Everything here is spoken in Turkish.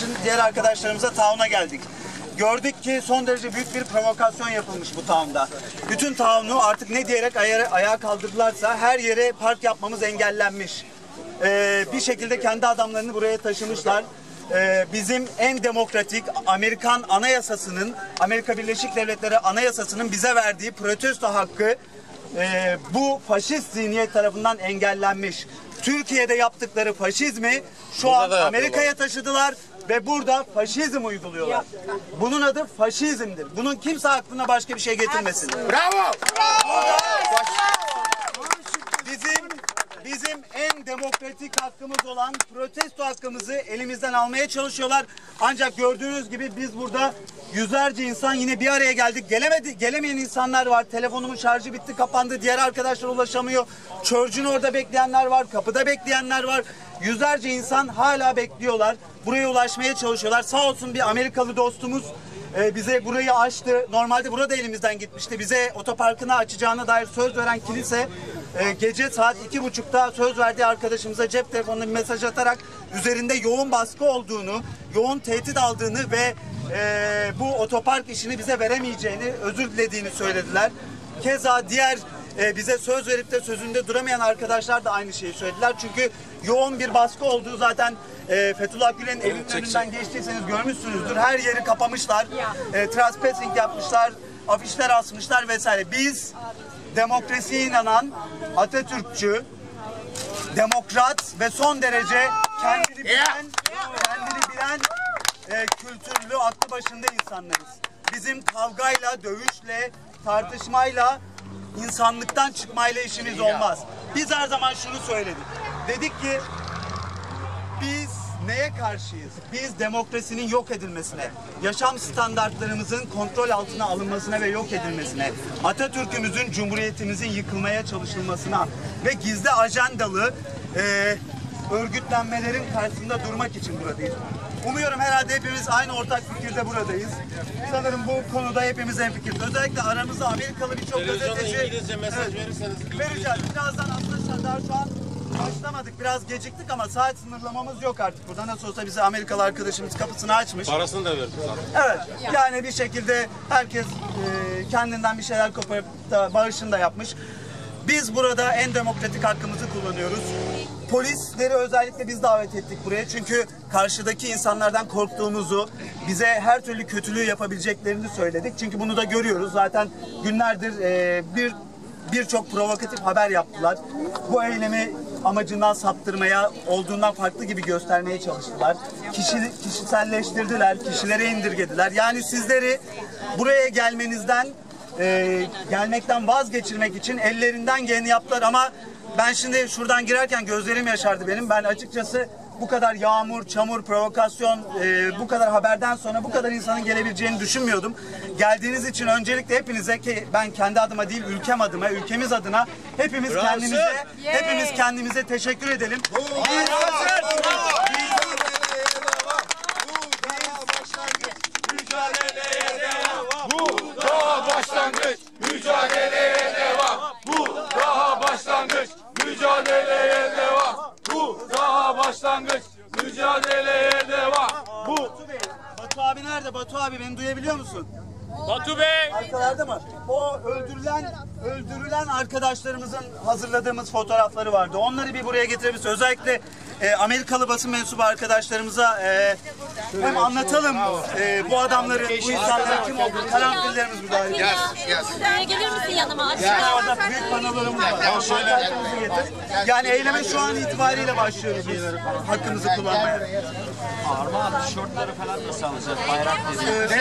için diğer arkadaşlarımıza tauna geldik. Gördük ki son derece büyük bir provokasyon yapılmış bu taunda. Bütün taunu artık ne diyerek ayağa, ayağa kaldırdılarsa her yere park yapmamız engellenmiş. Ee, bir şekilde kendi adamlarını buraya taşımışlar. Ee, bizim en demokratik Amerikan anayasasının, Amerika Birleşik Devletleri anayasasının bize verdiği protesto hakkı e, bu faşist zihniyet tarafından engellenmiş. Türkiye'de yaptıkları faşizmi şu Burada an. Amerika'ya taşıdılar ve burada faşizm uyguluyorlar. Bunun adı faşizmdir. Bunun kimse aklına başka bir şey getirmesin. Bravo! Bizim bizim en demokratik hakkımız olan protesto hakkımızı elimizden almaya çalışıyorlar. Ancak gördüğünüz gibi biz burada yüzlerce insan yine bir araya geldik. Gelemedi, gelemeyen insanlar var. Telefonumun şarjı bitti, kapandı. Diğer arkadaşlar ulaşamıyor. Church'un orada bekleyenler var, kapıda bekleyenler var. Yüzlerce insan hala bekliyorlar. Buraya ulaşmaya çalışıyorlar. Sağ olsun bir Amerikalı dostumuz e, bize burayı açtı. Normalde burada elimizden gitmişti. Bize otoparkını açacağına dair söz veren kilise e, gece saat iki buçukta söz verdiği arkadaşımıza cep telefonuna bir mesaj atarak üzerinde yoğun baskı olduğunu, yoğun tehdit aldığını ve e, bu otopark işini bize veremeyeceğini, özür dilediğini söylediler. Keza diğer e, bize söz verip de sözünde duramayan arkadaşlar da aynı şeyi söylediler. Çünkü yoğun bir baskı olduğu zaten e, Fethullah Gülen'in evinin önünden geçtiyseniz görmüşsünüzdür. Her yeri kapamışlar. E, trespassing yapmışlar. Afişler asmışlar vesaire. Biz demokrasiye inanan Atatürkçü, demokrat ve son derece kendini bilen, kendini bilen e, kültürlü, aklı başında insanlarız. Bizim kavgayla, dövüşle, tartışmayla, insanlıktan çıkmayla işimiz olmaz. Biz her zaman şunu söyledik. Dedik ki biz neye karşıyız? Biz demokrasinin yok edilmesine, yaşam standartlarımızın kontrol altına alınmasına ve yok edilmesine, Atatürk'ümüzün, Cumhuriyetimizin yıkılmaya çalışılmasına ve gizli ajandalı e, örgütlenmelerin karşısında durmak için buradayız. Umuyorum herhalde hepimiz aynı ortak fikirde buradayız. Sanırım bu konuda hepimiz en fikir. Özellikle aramızda Amerikalı birçok gazeteci... İngilizce mesaj verirseniz- Vereceğiz. Birazdan arkadaşlar daha şu an başlamadık. Biraz geciktik ama saat sınırlamamız yok artık burada. Nasıl olsa bize Amerikalı arkadaşımız kapısını açmış. Parasını da verdik zaten. Evet. Yani bir şekilde herkes e, kendinden bir şeyler koparıp da bağışını da yapmış. Biz burada en demokratik hakkımızı kullanıyoruz. Polisleri özellikle biz davet ettik buraya. Çünkü karşıdaki insanlardan korktuğumuzu, bize her türlü kötülüğü yapabileceklerini söyledik. Çünkü bunu da görüyoruz. Zaten günlerdir e, bir birçok provokatif haber yaptılar. Bu eylemi amacından saptırmaya, olduğundan farklı gibi göstermeye çalıştılar. Kişi, kişiselleştirdiler, kişilere indirgediler. Yani sizleri buraya gelmenizden, e, gelmekten vazgeçirmek için ellerinden geleni yaptılar ama ben şimdi şuradan girerken gözlerim yaşardı benim. Ben açıkçası bu kadar yağmur, çamur, provokasyon, e, bu kadar haberden sonra bu kadar insanın gelebileceğini düşünmüyordum. Geldiğiniz için öncelikle hepinize ki ben kendi adıma değil ülkem adıma, ülkemiz adına hepimiz kendimize, hepimiz kendimize teşekkür edelim. Bu daha başlangıç. Mücadeleye devam. Bu daha başlangıç. Mücadeleye devam. Bu daha başlangıç. Mücadeleye devam. Bu Batu abi nerede? Batu abi beni duyabiliyor musun? Batu Bey. Arkalarda mı? O öldürülen öldürülen arkadaşlarımızın hazırladığımız fotoğrafları vardı. Onları bir buraya getirebiliriz. Özellikle e, Amerikalı basın mensubu arkadaşlarımıza e, hem anlatalım e, bu adamların, bu insanların kim olduğunu. Karanfillerimiz burada. Buraya gelir misin yanıma? Yani orada büyük panolarımız var. Pankartlarımızı getir. Yani eyleme şu an itibariyle başlıyoruz biz hakkımızı kullanmaya. Armağan tişörtleri falan nasıl alacağız? Bayrak dedi.